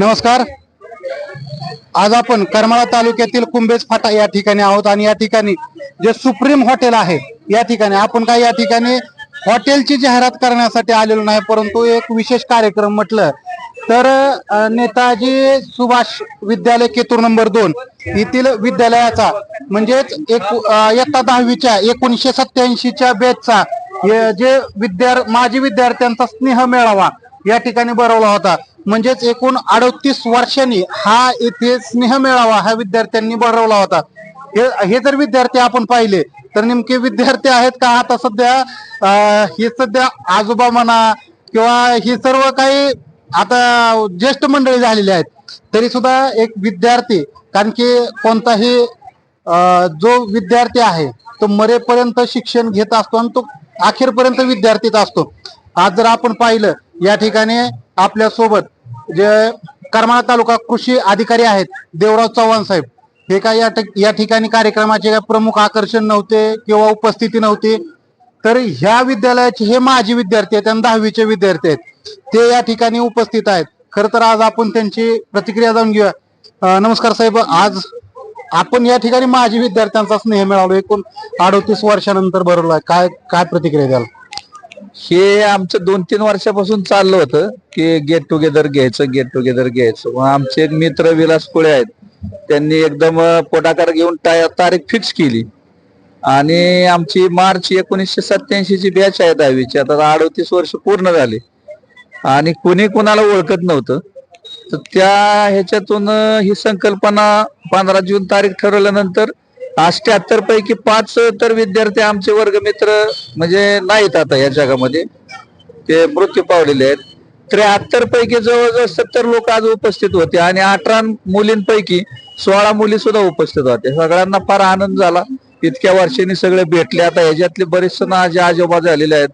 नमस्कार. आज आपण करमाळा तालुक्यातील कुंभेज फाटा या ठिकाणी आहोत आणि या ठिकाणी जे सुप्रीम हॉटेल आहे या ठिकाणी आपण काय या ठिकाणी हॉटेलची जाहिरात करण्यासाठी आलेलो नाही परंतु एक विशेष कार्यक्रम म्हटलं तर नेताजी सुभाष विद्यालय केतूर नंबर दोन येथील विद्यालयाचा म्हणजेच एक इयत्ता दहावीच्या एकोणीसशे सत्याऐंशीच्या बेचचा हे जे विद्यार्थी माजी विद्यार्थ्यांचा स्नेह मेळावा या ठिकाणी भरवला होता. म्हणजेच एकूण अडतीस वर्षांनी हा इथे स्नेह मेळावा हा विद्यार्थ्यांनी भरवला होता. हे हे जर विद्यार्थी आपण पाहिले तर नेमके विद्यार्थी आहेत का आता सध्या? हे सध्या आजोबा म्हणा किंवा ही सर्व काही आता ज्येष्ठ मंडळी झालेली आहेत. तरी सुद्धा एक विद्यार्थी कारण की कोणताही जो विद्यार्थी आहे तो मरेपर्यंत शिक्षण घेत असतो आणि तो अखेरपर्यंत विद्यार्थीच असतो. आज जर आपण पाहिलं या ठिकाणी आपल्यासोबत जे करमाळा तालुका कृषी अधिकारी आहेत देवराव चव्हाण साहेब. हे काय या ठिक- या ठिकाणी कार्यक्रमाचे काय प्रमुख आकर्षण नव्हते किंवा उपस्थिती नव्हती? तर ह्या विद्यालयाचे हे माजी विद्यार्थी आहेत आणि दहावीचे विद्यार्थी आहेत. ते या ठिकाणी उपस्थित आहेत. खर तर आज आपण त्यांची प्रतिक्रिया जाऊन घेऊया. नमस्कार साहेब. आज आपण या ठिकाणी माजी विद्यार्थ्यांचा स्नेह मिळालो. एकूण अडतीस वर्षानंतर भरवला. काय काय प्रतिक्रिया द्याल? हे आमचं दोन तीन वर्षापासून चाललं होतं की गेट टुगेदर घ्यायचं गेट टुगेदर घ्यायचं. मग आमचे एक मित्र विलास कुळे आहेत त्यांनी एकदम पुढाकार घेऊन तारीख फिक्स केली. आणि आमची मार्च एकोणीसशे सत्याऐंशी ची बॅच आहे दहावीची आता अडतीस वर्ष पूर्ण झाली. आणि कुणी कुणाला ओळखत नव्हतं. तर त्या ह्याच्यातून ही संकल्पना पंधरा जून तारीख ठरवल्यानंतर अष्ट्याहत्तर पैकी पाच तर विद्यार्थी आमचे वर्गमित्र म्हणजे नाहीत आता या जगामध्ये. ते मृत्यू पावलेले आहेत. त्र्याहत्तर पैकी जवळजवळ सत्तर लोक आज उपस्थित होते आणि अठरा मुलींपैकी सोळा मुली सुद्धा उपस्थित होते. सगळ्यांना फार आनंद झाला. इतक्या वर्षांनी सगळे भेटले. आता ह्याच्यातले बरेच जण आज आजोबा झालेले आहेत.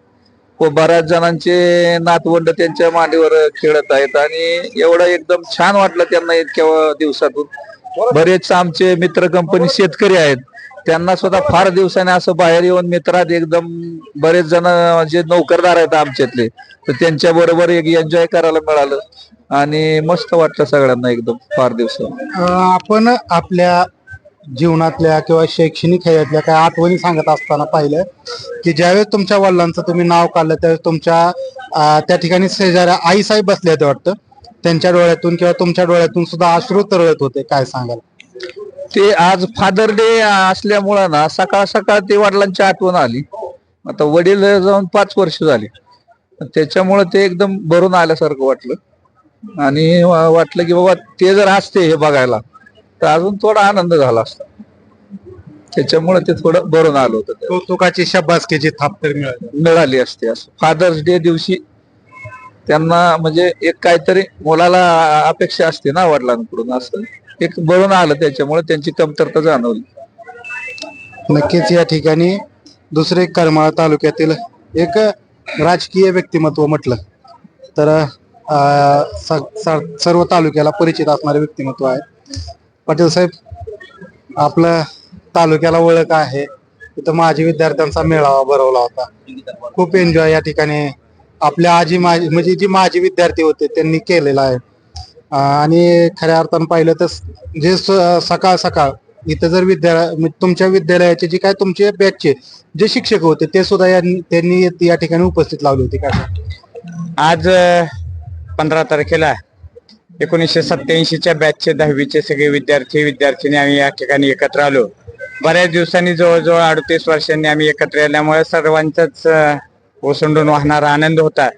व बऱ्याच जणांचे नातवंड त्यांच्या मांडीवर खेळत आहेत. आणि एवढं एकदम छान वाटलं त्यांना इतक्या दिवसातून. बरेच आमचे मित्र कंपनी शेतकरी आहेत. त्यांना सुद्धा फार दिवसाने असं बाहेर येऊन मित्रात एकदम बरेच जण जे नोकरदार आहेत आमच्यातले तर त्यांच्या बरोबर एक एन्जॉय करायला मिळालं. आणि मस्त वाटलं सगळ्यांना एकदम फार दिवस आपण आपल्या जीवनातल्या किंवा शैक्षणिक ह्याच्यातल्या काही आठवणी सांगत असताना पाहिलं की ज्यावेळेस तुमच्या वडिलांचं तुम्ही नाव काढलं त्यावेळेस तुमच्या त्या ठिकाणी शेजाऱ्या आईसाहेब बसल्या बसले वाटतं. त्यांच्या डोळ्यातून किंवा तुमच्या डोळ्यातून सुद्धा अश्रू तरळत होते काय सांगाल? ते आज फादर डे असल्यामुळं ना सकाळ सकाळ ते वडिलांची आठवण आली. आता वडील जाऊन पाच वर्ष झाली. त्याच्यामुळं ते एकदम भरून आल्यासारखं वाटलं. आणि वाटलं की बाबा ते जर असते हे बघायला तर अजून थोडा आनंद झाला असता. त्याच्यामुळे ते थोडं भरून आलं होतं. कौतुकाची शब्बासकीची थाप तर मिळाली. मिळाली असते असं. फादर्स डे दिवशी त्यांना म्हणजे एक काहीतरी मुलाला अपेक्षा असते ना वडिलांकडून असं. एक भरून आलं त्याच्यामुळे त्यांची कमतरता जाणवली. नक्कीच या ठिकाणी दुसरे करमाळा तालुक्यातील एक राजकीय व्यक्तिमत्व म्हटलं तर अं, स- स- सर्व तालुक्याला परिचित असणारे व्यक्तिमत्व आहे. पाटील साहेब आपलं तालुक्याला ओळख आहे. तिथं माझी विद्यार्थ्यांचा मेळावा भरवला होता. खूप एन्जॉय या ठिकाणी आपल्या आजी माजी म्हणजे जी माजी विद्यार्थी होते त्यांनी केलेला आहे. आणि खऱ्या अर्थानं पाहिलं तर जे स- सकाळ सकाळ इथं जर विद्यालय म्हणजे तुमच्या विद्यालयाचे जे काय तुमचे बॅचचे जे शिक्षक होते ते सुद्धा त्यांनी या ठिकाणी उपस्थित लावली होती काय आज पंधरा तारखेला एकोणीसशे सत्याऐंशीच्या बॅचचे दहावीचे सगळे विद्यार्थी विद्यार्थिनी आम्ही या ठिकाणी एकत्र आलो. बऱ्याच दिवसांनी जवळजवळ अडतीस वर्षांनी आम्ही एकत्र आल्यामुळे सर्वांचाच ओसंडून वाहणारा आनंद होता.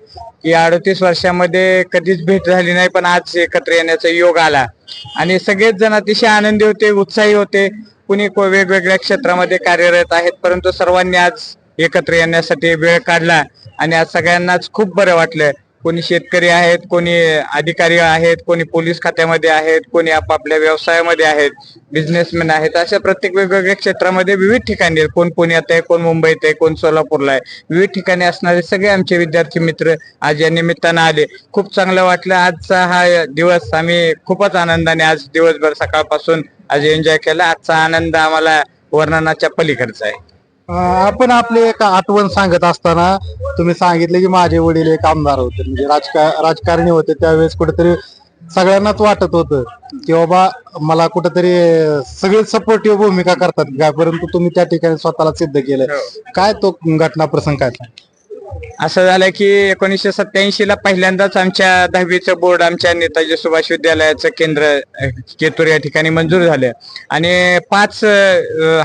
की अडतीस वर्षामध्ये कधीच भेट झाली नाही पण आज एकत्र येण्याचा योग आला. आणि सगळेच जण अतिशय आनंदी होते उत्साही होते. कुणी को- वेगवेगळ्या क्षेत्रामध्ये कार्यरत आहेत परंतु सर्वांनी आज एकत्र येण्यासाठी वेळ काढला. आणि आज सगळ्यांनाच खूप बरं वाटलं. कोणी शेतकरी आहेत कोणी अधिकारी आहेत कोणी पोलीस खात्यामध्ये आहेत कोणी आपापल्या व्यवसायामध्ये आहेत बिझनेसमॅन आहेत अशा प्रत्येक वेगवेगळ्या क्षेत्रामध्ये विविध ठिकाणी आहेत. कोण पुण्यात आहे कोण मुंबईत आहे कोण सोलापूरला आहे. विविध ठिकाणी असणारे सगळे आमचे विद्यार्थी मित्र आज या निमित्तानं आले. खूप चांगलं वाटलं. आजचा हा दिवस आम्ही खूपच आनंदाने आज दिवसभर सकाळपासून आज एन्जॉय केला. आजचा आनंद आम्हाला वर्णनाच्या पलीकडचा आहे. आपण आपली एक आठवण सांगत असताना तुम्ही सांगितले की माझे वडील एक आमदार होते. म्हणजे राजका राजकारणी होते. त्यावेळेस कुठेतरी सगळ्यांनाच वाटत होतं की बाबा मला कुठेतरी सगळे सपोर्टिव्ह भूमिका करतात काय परंतु तुम्ही त्या ठिकाणी स्वतःला सिद्ध केलं. काय तो घटना प्रसंग काय? असं झालं की एकोणीसशे सत्याऐंशी ला पहिल्यांदाच आमच्या दहावीचं बोर्ड आमच्या नेताजी सुभाष विद्यालयाचं केंद्र केतूर या ठिकाणी मंजूर झालं. आणि पाच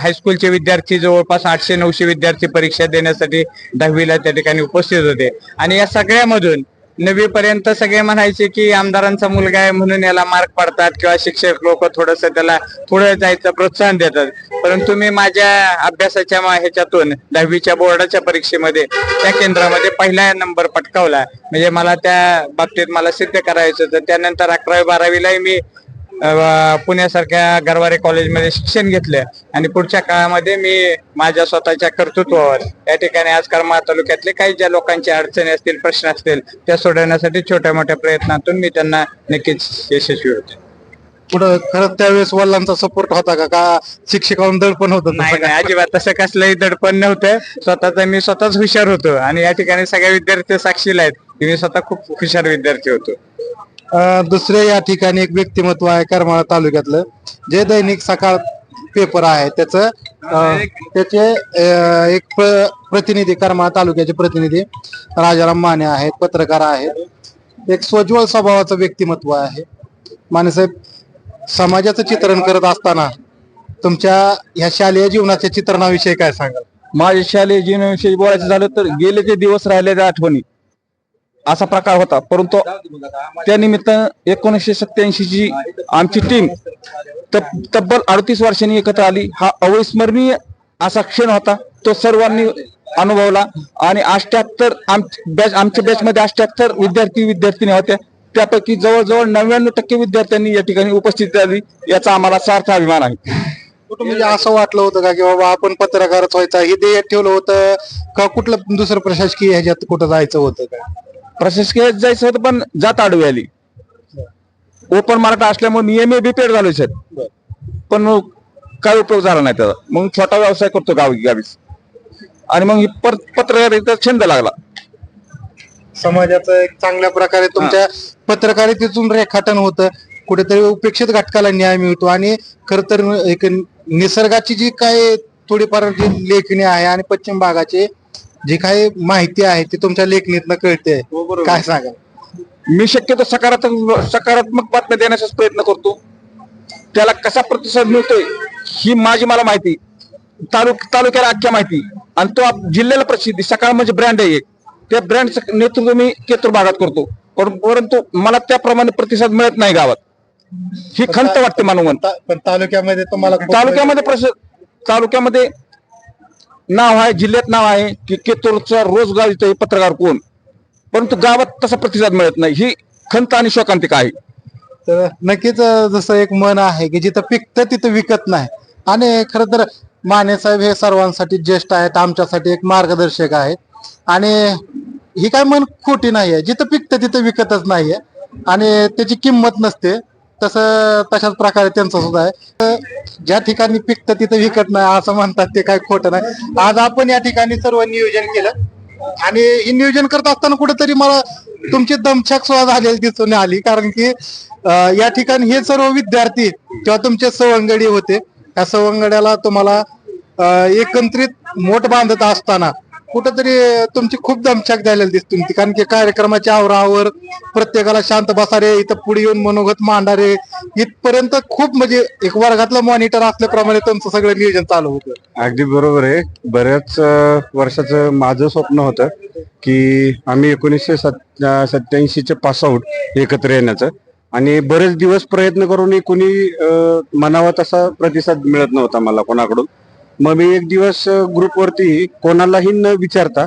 हायस्कूलचे विद्यार्थी जवळपास आठशे नऊशे विद्यार्थी परीक्षा देण्यासाठी दहावीला त्या ठिकाणी उपस्थित होते. आणि या सगळ्यामधून नववी पर्यंत सगळे म्हणायचे की आमदारांचा मुलगा आहे म्हणून याला मार्क पडतात किंवा शिक्षक लोक थोडस त्याला पुढे जायचं प्रोत्साहन देतात. परंतु मी माझ्या अभ्यासाच्या ह्याच्यातून दहावीच्या बोर्डाच्या परीक्षेमध्ये त्या केंद्रामध्ये पहिला नंबर पटकावला. म्हणजे मला त्या बाबतीत मला सिद्ध करायचं होतं. त्यानंतर अकरावी बारावीलाही मी पुण्यासारख्या गरवारे कॉलेजमध्ये शिक्षण घेतलं. आणि पुढच्या काळामध्ये मी माझ्या स्वतःच्या कर्तृत्वावर या ठिकाणी आज करमाळा तालुक्यातले काही ज्या लोकांच्या अडचणी असतील प्रश्न असतील त्या सोडवण्यासाठी छोट्या मोठ्या प्रयत्नातून मी त्यांना नक्कीच यशस्वी होते. पुढं खरंच त्यावेळेस वडिलांचा सपोर्ट होता का? का शिक्षकांना दडपण होतं नाही नाही अजिबात तसं कसलंही दडपण नव्हतं. स्वतःच मी स्वतःच हुशार होतो. आणि या ठिकाणी सगळे विद्यार्थी साक्षीला आहेत. मी स्वतः खूप हुशार विद्यार्थी होतो. दुसरे या ठिकाणी एक व्यक्तिमत्व आहे करमाळा तालुक्यातलं. जे दैनिक सकाळ पेपर आहे त्याचं त्याचे एक प्र- प्रतिनिधी करमाळा तालुक्याचे प्रतिनिधी राजाराम माने आहेत पत्रकार आहेत. एक स्वज्वल स्वभावाचं व्यक्तिमत्व आहे. मानेसाहेब समाजाचं चित्रण करत असताना तुमच्या ह्या शालेय जीवनाच्या चित्रणाविषयी काय सांगाल? माझ्या शालेय जीवनाविषयी बोलायचं झालं तर गेले ते दिवस राहिलेल्या आठवणी असा प्रकार होता. परंतु त्यानिमित्त एकोणीसशे सत्याऐंशी ची आमची टीम तब्बल अडतीस वर्षांनी एकत्र आली. हा अविस्मरणीय असा क्षण होता. तो सर्वांनी अनुभवला. आणि अष्ट्याहत्तर बॅच आमच्या बॅच मध्ये अष्ट्याहत्तर विद्यार्थी विद्यार्थिनी होत्या त्यापैकी जवळजवळ नव्याण्णव टक्के विद्यार्थ्यांनी या ठिकाणी उपस्थित झाली. याचा आम्हाला सार्थ अभिमान आहे. कुठं म्हणजे असं वाटलं होतं का की बाबा आपण पत्रकारच व्हायचा हे ध्येय ठेवलं होतं का कुठलं दुसरं प्रशासकीय ह्याच्यात कुठं जायचं होतं का? प्रशासकीय जायचं होतं पण जात आडवी आली. ओपन मराठा असल्यामुळे नियम बी पेड झाले सर पण मग काय उपयोग झाला नाही त्याचा? मग छोटा व्यवसाय करतो गावी गावीच आणि मग ही पत्रकारिता छंद लागला. समाजाचं एक चांगल्या प्रकारे तुमच्या पत्रकारितेतून रेखाटन होतं. कुठेतरी उपेक्षित घटकाला न्याय मिळतो. आणि खर तर एक निसर्गाची जी काय थोडीफार जी लेखणी आहे आणि पश्चिम भागाची जी काही माहिती आहे ती तुमच्या लेखणीतनं कळते. काय सांगाल? मी शक्यतो सकारात्मक सकारात्मक बातम्या देण्याचाच प्रयत्न करतो. त्याला कसा प्रतिसाद मिळतोय ही माझी मला माहिती. तालुक तालुक्याला अख्ख्या माहिती. आणि तो आप- जिल्ह्याला प्रसिद्धी. सकाळ म्हणजे ब्रँड आहे एक. त्या ब्रँडचं नेतृत्व मी केतूर भागात करतो. पर- परंतु मला त्याप्रमाणे प्रतिसाद मिळत नाही गावात. ही खंत वाटते मानवून. ता- पण तालुक्यामध्ये तुम्हाला खूप- तालुक्यामध्ये प्रस तालुक्यामध्ये नाव आहे जिल्ह्यात नाव आहे की केतूरचा रोजगार इथे पत्रकार कोण? परंतु गावात तसा प्रतिसाद मिळत नाही. ही खंत आणि शोकांतिका आहे. तर नक्कीच जसं एक मन आहे की जिथं पिकतं तिथं विकत नाही. आणि खर तर माने साहेब हे सर्वांसाठी ज्येष्ठ आहेत आमच्यासाठी एक मार्गदर्शक आहेत. आणि ही काय मन खोटी नाही आहे जिथं पिकतं तिथं विकतच नाहीये. आणि त्याची किंमत नसते. तसं तशाच प्रकारे त्यांचं सुद्धा आहे. तर ज्या ठिकाणी पिकतं तिथं विकत नाही असं म्हणतात ते काय खोटं नाही. आज आपण या ठिकाणी सर्व नियोजन केलं. आणि हे नियोजन करत असताना कुठेतरी मला तुमची दमछाक सुद्धा झालेली दिसून आली. कारण की या ठिकाणी हे सर्व विद्यार्थी किंवा तुमचे सवंगडी होते. त्या सवंगड्याला तुम्हाला एकत्रित मोठ बांधत असताना कुठंतरी तुमची खूप दमछाक झालेली दिसते तुमची कारण की कार्यक्रमाच्या आवरावर प्रत्येकाला शांत बसारे इथं पुढे येऊन मनोगत मांडारे. इथपर्यंत खूप म्हणजे एक वर्गातलं मॉनिटर असल्याप्रमाणे तुमचं सगळं नियोजन चालू होतं. अगदी बरोबर आहे. बऱ्याच वर्षाचं माझं स्वप्न होतं की आम्ही एकोणीसशे सत्याऐंशीचे पास आउट एकत्र येण्याचं. आणि बरेच दिवस प्रयत्न करूनही कोणी मनावा तसा प्रतिसाद मिळत नव्हता मला कोणाकडून. मग मी एक दिवस ग्रुपवरती कोणालाही न विचारता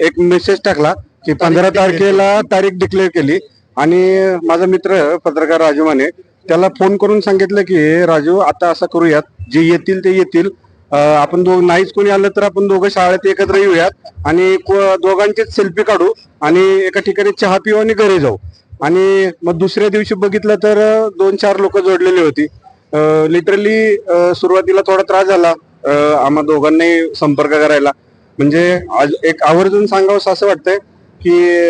एक मेसेज टाकला की पंधरा तारखेला तारीख डिक्लेअर केली. आणि माझा मित्र पत्रकार राजू माने त्याला फोन करून सांगितलं की "हे राजू आता असं करूयात. जे येतील ते येतील. आपण दोघ नाहीच कोणी आलं तर आपण दोघं शाळेत एकत्र येऊयात. आणि को- दोघांचेच सेल्फी काढू. आणि एका ठिकाणी चहा पिऊ आणि घरी जाऊ. आणि मग दुसऱ्या दिवशी बघितलं तर दोन चार लोक जोडलेली होती. लिटरली सुरुवातीला थोडा त्रास झाला. आम्हा दोघांनाही संपर्क करायला. म्हणजे आज एक आवर्जून सांगावं असं वाटतंय की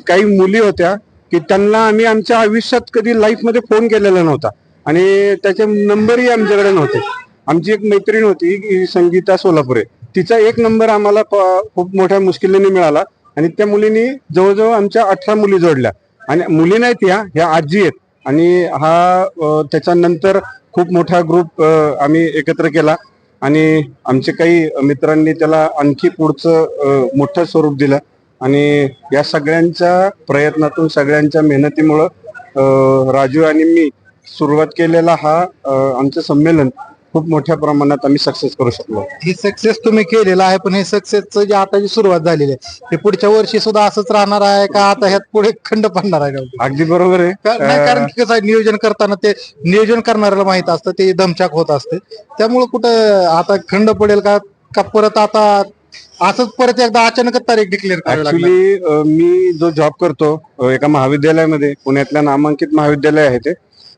काही मुली होत्या की त्यांना आम्ही आमच्या आयुष्यात कधी लाईफमध्ये फोन केलेला नव्हता. आणि त्याचे नंबरही आमच्याकडे नव्हते. आमची एक मैत्रीण होती की संगीता सोलापुरे. तिचा एक नंबर आम्हाला प- खूप मोठ्या मुश्किलीने मिळाला. आणि त्या मुलींनी जवळजवळ आमच्या अठरा मुली जोडल्या. आणि मुली नाहीत ह्या ह्या आजी आहेत. आणि हा त्याच्यानंतर खूप मोठा ग्रुप आम्ही एकत्र केला आणि आमचे काही मित्रांनी त्याला आणखी पुढचं मोठं स्वरूप दिलं. आणि या सगळ्यांच्या प्रयत्नातून सगळ्यांच्या मेहनतीमुळं राजू आणि मी सुरुवात केलेला हा आमचं संमेलन खूप मोठ्या प्रमाणात आम्ही सक्सेस करू शकलो. ही सक्सेस तुम्ही केलेलं आहे पण हे सक्सेसचं जे आता जी सुरुवात झालेली आहे ते पुढच्या वर्षी सुद्धा असंच राहणार आहे का? आता ह्यात पुढे खंड पडणार आहे का? अगदी बरोबर आहे. का- नाही कारण की कसं आहे नियोजन करताना ते नियोजन करणाऱ्याला माहीत असतं ते दमचाक होत असते. त्यामुळे कुठं आता खंड पडेल का? का परत आता असंच परत एकदा अचानकच तारीख डिक्लेअर करावी लागली ऍक्च्युली मी जो जॉब करतो अ, एका महाविद्यालयामध्ये पुण्यातल्या नामांकित महाविद्यालय आहे ते.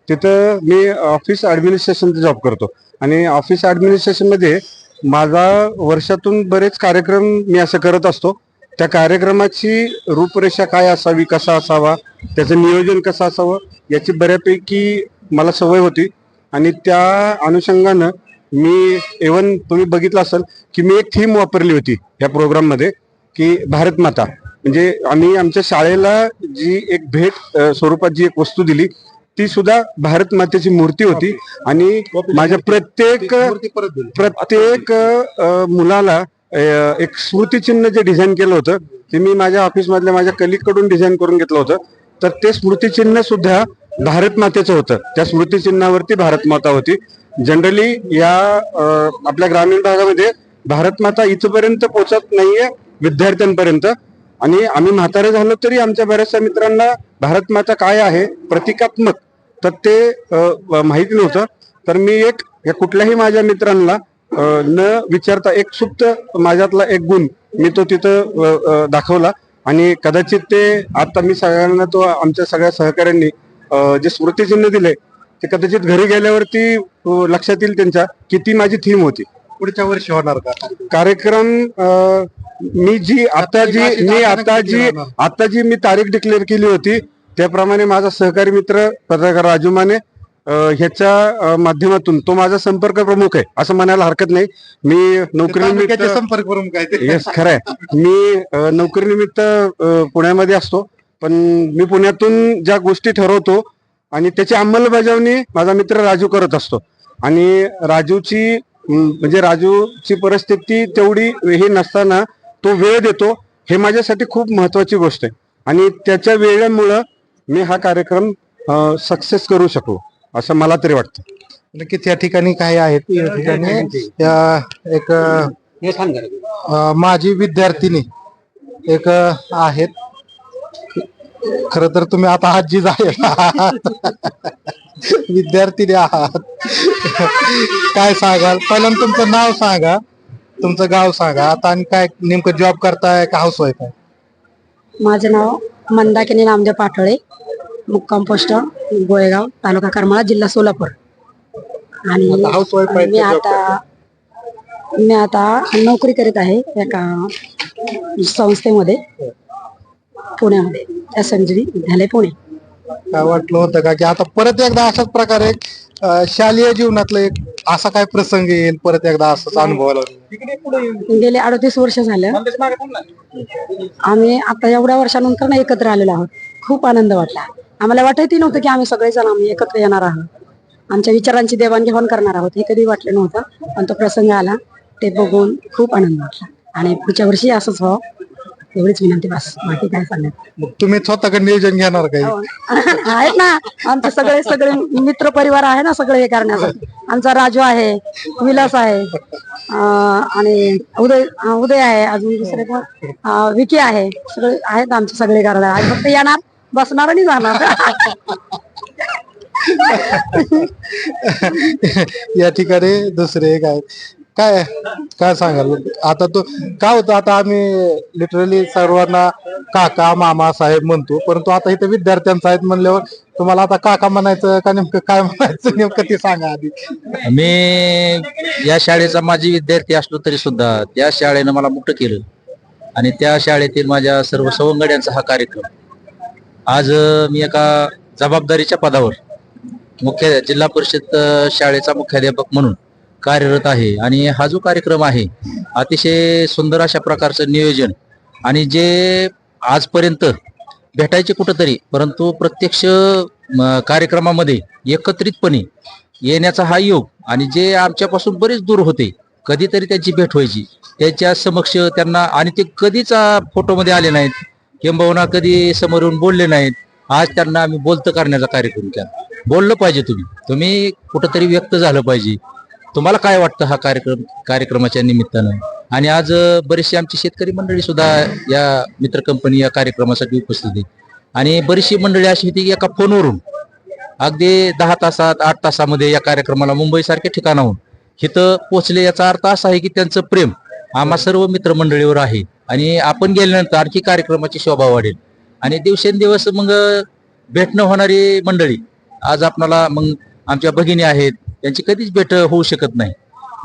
तिथं मी ऑफिस ॲडमिनिस्ट्रेशनचा जॉब करतो. आणि ऑफिस ॲडमिनिस्ट्रेशनमध्ये माझा वर्षातून बरेच कार्यक्रम मी असं करत असतो. त्या कार्यक्रमाची रूपरेषा काय असावी कसा असावा त्याचं नियोजन कसं असावं याची बऱ्यापैकी मला सवय होती. आणि त्या अनुषंगानं मी इवन तुम्ही बघितलं असेल की मी एक थीम वापरली होती या प्रोग्राममध्ये की भारत माता. म्हणजे आम्ही आमच्या शाळेला जी एक भेट स्वरूपात जी एक वस्तू दिली ती सुद्धा भारत मातेची मूर्ती होती. आणि माझ्या प्रत्येक. प्रत्येक मुलाला एक स्मृतिचिन्ह जे डिझाईन केलं होतं ते मी माझ्या ऑफिस मधल्या माझ्या कलिकडून डिझाईन करून घेतलं होतं. तर ते स्मृतिचिन्ह सुद्धा भारत मातेचं होतं. त्या स्मृतिचिन्हावरती भारत माता होती. जनरली या आपल्या ग्रामीण भागामध्ये भारत माता इथपर्यंत पोहोचत नाहीये विद्यार्थ्यांपर्यंत. आणि आम्ही म्हातारे झालो तरी आमच्या बऱ्याचशा मित्रांना भारत माता काय आहे? प्रतिकात्मक. तर ते माहिती नव्हतं. तर मी एक या कुठल्याही माझ्या मित्रांना न विचारता एक सुप्त माझ्यातला एक गुण मी तो तिथं दाखवला. आणि कदाचित ते आता मी सगळ्यांना तो आमच्या सगळ्या सहकाऱ्यांनी जे स्मृतिचिन्ह दिले ते कदाचित घरी गेल्यावरती लक्षात येईल त्यांच्या की ती माझी थीम होती. पुढच्या वर्षी होणार का? कार्यक्रम मी जी आता जी मी आता जी आता जी मी तारीख डिक्लेअर केली होती त्याप्रमाणे माझा सहकारी मित्र पत्रकार राजू माने ह्याच्या माध्यमातून तो माझा संपर्क प्रमुख आहे असं म्हणायला हरकत नाही. मी नोकरीनिमित्त संपर्क काय ते. येस खरंय. मी अ, नोकरीनिमित्त पुण्यामध्ये असतो पण मी पुण्यातून ज्या गोष्टी ठरवतो आणि त्याची अंमलबजावणी माझा मित्र राजू करत असतो. आणि राजूची म, म्हणजे राजूची परिस्थिती तेवढी हे नसताना तो वेळ देतो हे माझ्यासाठी खूप महत्वाची गोष्ट आहे. आणि त्याच्या वेळेमुळं मी हा कार्यक्रम सक्सेस करू शकलो असं मला तरी वाटतं. नक्कीच या ठिकाणी काही आहेत. या ठिकाणी या एक माजी विद्यार्थिनी एक आहेत. खर तर तुम्ही आता आजी आहात विद्यार्थिनी आहात. काय सांगाल? पहिल्यांदा तुमचं नाव सांगा. तुमचं गाव सांगा. आता आणि काय नेमकं जॉब करताय का हाऊस वाईफ आहे? माझं नाव मंदाकिनी नामदेव पाटोळे मुक्काम पोस्ट गोळेगाव तालुका करमाळा जिल्हा सोलापूर. आणि आता housewife आहे मी का job आता मी आता नोकरी करीत आहे एका संस्थेमध्ये पुण्यामध्ये एस एम जी विद्यालय पुणे. वाटलं होतं का? की आता परत एकदा अशाच प्रकारे अ, शालेय जीवनातलं एक असा काय प्रसंग येईल परत एकदा असंच अनुभवायला गेले अडतीस वर्ष झालं. आम्ही आता एवढ्या वर्षानंतर ना एकत्र आलेलो आहोत. खूप आनंद वाटला. आम्हाला वाटतही नव्हतं की आम्ही सगळेजण आम्ही एकत्र येणार आहोत. आमच्या विचारांची देवाणघेवाण करणार आहोत हे कधी वाटलं नव्हतं पण तो प्रसंग आला. ते बघून खूप आनंद वाटला. आणि पुढच्या वर्षी असंच व्हावं. एवढीच विनंती बस बाकी काय सांगत मग तुम्ही स्वतःकडे नियोजन घेणार काही आहेत ना. आमचे सगळे सगळे मित्र परिवार आहे ना सगळे हे करण्यासाठी. आमचा राजू आहे विलास आहे अं, आणि उदय अं, उदय आहे अजून दुसरे पण अं, विकी आहे. सगळे आहेत आमचे सगळे करायला आणि फक्त येणार बसणार आणि जाणार. या ठिकाणी दुसरे काय काय काय सांगाल? आता तो काय होतं आता आम्ही लिटरली सर्वांना काका मामा साहेब म्हणतो परंतु आता इथे विद्यार्थ्यांचा आहेत म्हणल्यावर तुम्हाला आता काका म्हणायचं का नेमकं काय म्हणायचं नेमकं ते सांगा आधी. मी या शाळेचा माझी विद्यार्थी असलो तरी सुद्धा त्या शाळेनं मला मोठं केलं. आणि त्या शाळेतील माझ्या सर्व सवंगड्यांचा हा कार्यक्रम. आज मी एका जबाबदारीच्या पदावर मुख्य जिल्हा परिषद शाळेचा मुख्याध्यापक म्हणून कार्यरत आहे. आणि हा जो कार्यक्रम आहे अतिशय सुंदर अशा प्रकारचं नियोजन आणि जे आजपर्यंत भेटायचे कुठंतरी परंतु प्रत्यक्ष म, कार्यक्रमामध्ये एकत्रितपणे येण्याचा हा योग आणि जे आमच्यापासून बरेच दूर होते कधीतरी त्यांची भेट व्हायची. त्याच्या समक्ष त्यांना आणि ते कधीच फोटोमध्ये आले नाहीत. किंबहुना कधी समोर येऊन बोलले नाहीत. आज त्यांना आम्ही बोलतं करण्याचा कार्यक्रम केला. बोललं पाहिजे तुम्ही. तुम्ही कुठंतरी व्यक्त झालं पाहिजे. तुम्हाला काय वाटतं हा कार्यक्रम कार्यक्रमाच्या निमित्तानं? आणि आज बरीचशी आमची शेतकरी मंडळी सुद्धा या मित्र कंपनी या कार्यक्रमासाठी उपस्थित आहे आणि बरीचशी मंडळी अशी होती की एका फोनवरून अगदी दहा तासात आठ तासामध्ये या कार्यक्रमाला मुंबईसारख्या ठिकाणाहून इथं पोहोचले याचा अर्थ असा आहे की त्यांचं प्रेम आम्हा सर्व मित्रमंडळीवर आहे. आणि आपण गेल्यानंतर आणखी कार्यक्रमाची शोभा वाढेल. आणि दिवसेंदिवस मग भेटणं होणारी मंडळी आज आपणाला मग आमच्या भगिनी आहेत त्यांची कधीच भेट होऊ शकत नाही.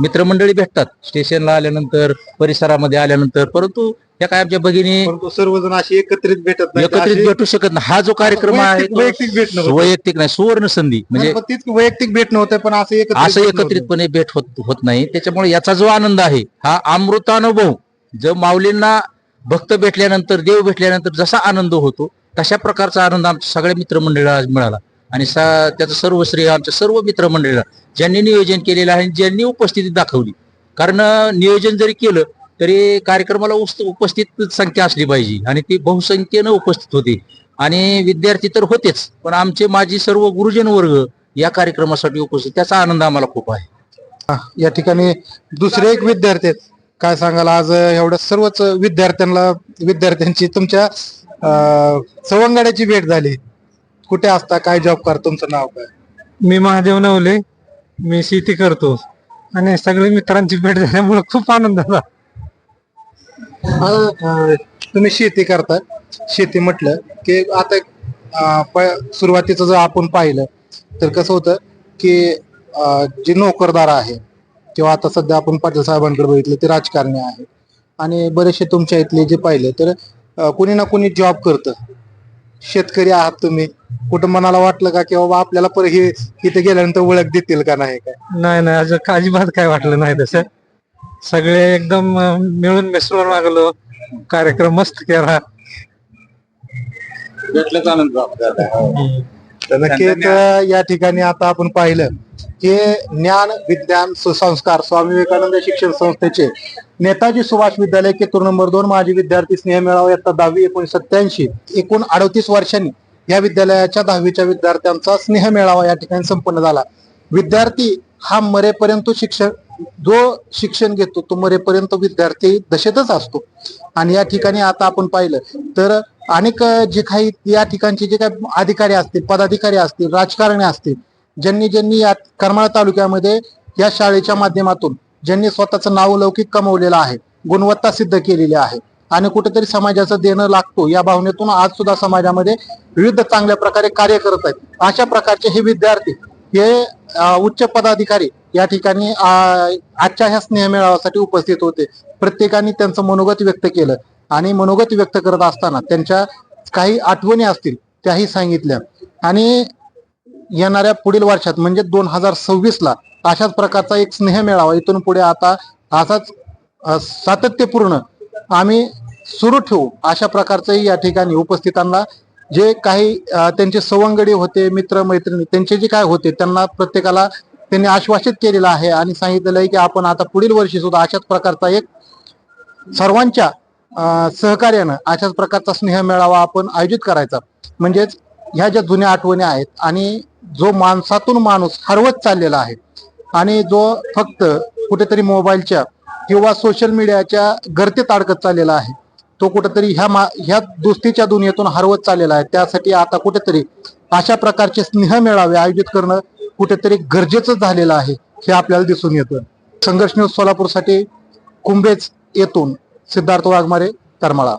मित्रमंडळी भेटतात. स्टेशनला आल्यानंतर परिसरामध्ये आल्यानंतर परंतु त्या काय आमच्या भगिनी सर्वजण अशी एकत्रित भेटत एकत्रित भेटू शकत नाही. हा जो कार्यक्रम आहे वैयक्तिक- होतं. वैयक्तिक नाही सुवर्ण संधी. म्हणजे वैयक्तिक भेटणं होतं पण असं असं. एकत्रितपणे भेट होत होत नाही. त्याच्यामुळे याचा जो आनंद आहे हा अमृतानुभव जो माऊलींना भक्त भेटल्यानंतर देव भेटल्यानंतर जसा आनंद होतो तशा प्रकारचा आनंद आमच्या सगळ्या मित्रमंडळीला आज मिळाला. आणि सा- त्याचं सर्व श्रेय आमच्या सर्व मित्रमंडळीला ज्यांनी नियोजन केलेलं आहे ज्यांनी उपस्थिती दाखवली. कारण नियोजन जरी केलं तरी कार्यक्रमाला उस- उपस्थित संख्या असली पाहिजे आणि ती बहुसंख्येनं उपस्थित होती. आणि विद्यार्थी तर होतेच पण आमचे माझी सर्व गुरुजन वर्ग या कार्यक्रमासाठी उपस्थित त्याचा आनंद आम्हाला खूप आहे. या ठिकाणी दुसरे एक विद्यार्थी आहेत. काय सांगाल आज एवढ्या सर्वच विद्यार्थ्यांना विद्यार्थ्यांची तुमच्या सवंगड्याची भेट झाली. कुठे असता? काय जॉब कर? तुमचं नाव काय? मी महादेव नवले. मी शेती करतो. आणि सगळे मित्रांची भेट झाल्यामुळे खूप आनंद झाला. अं, तुम्ही शेती करता. शेती म्हटलं की आता अं, प- सुरुवातीचं जर आपण पाहिलं तर कसं होतं की अं, जे नोकरदार आहे किंवा आता सध्या आपण पाटील साहेबांकडे बघितलं ते राजकारणी आहे. आणि बरेचसे तुमच्या इथले जे पाहिले तर अं, कुणी ना कुणी जॉब करतं. शेतकरी आहात तुम्ही. कुठं मनाला वाटलं का की बाबा आपल्याला पर हे इथे गेल्यानंतर ओळख देतील का नाही काय? नाही नाही अजून अजिबात काय वाटलं नाही तसं. सगळे एकदम अं, मिळून मिसळून वागलो. कार्यक्रम मस्त केला. तर नक्कीच या ठिकाणी आता आपण पाहिलं की ज्ञान विज्ञान सुसंस्कार स्वामी विवेकानंद शिक्षण संस्थेचे नेताजी सुभाष विद्यालय केतूर नंबर दोन माजी विद्यार्थी स्नेह मेळावा इयत्ता दहावी एकोणीशे सत्याऐंशी एकूण अडतीस वर्षांनी या विद्यालयाच्या दहावीच्या विद्यार्थ्यांचा स्नेह मेळावा या ठिकाणी संपन्न झाला. विद्यार्थी हा मरेपर्यंत शिक्षण जो शिक्षण घेतो तो मरेपर्यंत विद्यार्थी दशेतच असतो. आणि या ठिकाणी आता आपण पाहिलं तर अनेक जे काही या ठिकाणचे जे काही अधिकारी असतील पदाधिकारी असतील राजकारणी असतील ज्यांनी ज्यांनी या करमाळा तालुक्यामध्ये या शाळेच्या माध्यमातून ज्यांनी स्वतःचं नाव लौकिक कमवलेलं आहे गुणवत्ता सिद्ध केलेली आहे आणि कुठेतरी समाजाचं देणं लागतो या भावनेतून आज सुद्धा समाजामध्ये विविध चांगल्या प्रकारे कार्य करत आहेत. अशा प्रकारचे हे विद्यार्थी हे उच्च पदाधिकारी या ठिकाणी आजच्या ह्या स्नेहमेळाव्यासाठी उपस्थित होते. प्रत्येकाने त्यांचं मनोगत व्यक्त केलं. आणि मनोगत व्यक्त करत असताना त्यांच्या काही आठवणी असतील त्याही सांगितल्या. आणि येणाऱ्या पुढील वर्षात म्हणजे दोन हजार सव्वीसला अशाच प्रकारचा एक स्नेह मेळावा. इथून पुढे आता असाच सातत्यपूर्ण आम्ही सुरू ठेवू अशा प्रकारचंही या ठिकाणी उपस्थितांना जे काही त्यांचे सवंगडी होते मित्र मैत्रिणी त्यांचे जे काय होते त्यांना प्रत्येकाला त्यांनी आश्वासित केलेलं आहे आणि सांगितलेलं आहे की आपण आता पुढील वर्षी सुद्धा अशाच प्रकारचा एक सर्वांच्या सहकार्यानं अशाच प्रकारचा स्नेह मेळावा आपण आयोजित करायचा. म्हणजेच ह्या ज्या जुन्या आठवणी आहेत आणि जो माणसातून माणूस हरवत चाललेला आहे आणि जो फक्त कुठेतरी मोबाईलच्या किंवा सोशल मीडियाच्या गर्तेत अडकत चाललेला आहे तो कुठेतरी ह्या मा ह्या दोस्तीच्या दुनियेतून हरवत चाललेला आहे. त्यासाठी आता कुठेतरी अशा प्रकारचे स्नेह मेळावे आयोजित करणं कुठेतरी गरजेचं झालेलं आहे हे आपल्याला दिसून येतं. संघर्ष न्यूज सोलापूरसाठी कुंभेज येथून सिद्धार्थ वाघमारे करमाळा.